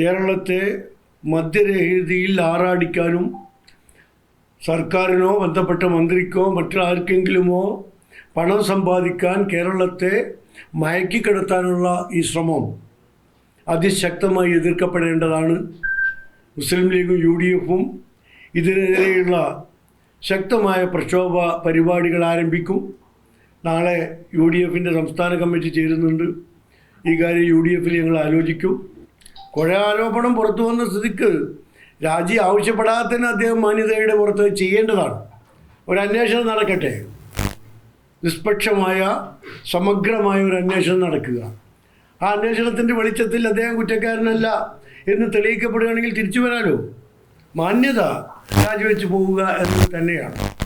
കേരളത്തെ മദ്യരഹിതയിൽ ആറാടിക്കാനും സർക്കാരിനോ ബന്ധപ്പെട്ട മന്ത്രിക്കോ മറ്റാർക്കെങ്കിലുമോ പണം സമ്പാദിക്കാൻ കേരളത്തെ മയക്കിക്കിടത്താനുള്ള ഈ ശ്രമം അതിശക്തമായി എതിർക്കപ്പെടേണ്ടതാണ്. മുസ്ലിം ലീഗും യു ഡി എഫും ഇതിനെതിരെയുള്ള ശക്തമായ പ്രക്ഷോഭ പരിപാടികൾ ആരംഭിക്കും. നാളെ യു ഡി എഫിന്റെ സംസ്ഥാന കമ്മിറ്റി ചേരുന്നുണ്ട്. ഈ കാര്യം യു ഡി എഫിൽ ഞങ്ങൾ ആലോചിക്കും. കുഴ ആരോപണം പുറത്തു വന്ന സ്ഥിതിക്ക് രാജി ആവശ്യപ്പെടാത്തതിന് അദ്ദേഹം മാന്യതയുടെ പുറത്ത് ചെയ്യേണ്ടതാണ്. ഒരു അന്വേഷണം നടക്കട്ടെ. നിഷ്പക്ഷമായ സമഗ്രമായ ഒരു അന്വേഷണം നടക്കുക. ആ അന്വേഷണത്തിന്റെ വെളിച്ചത്തിൽ അദ്ദേഹം കുറ്റക്കാരനല്ല എന്ന് തെളിയിക്കപ്പെടുകയാണെങ്കിൽ തിരിച്ചു വരാലോ? മാന്യത രാജിവെച്ച് പോവുക എന്ന് തന്നെയാണ്.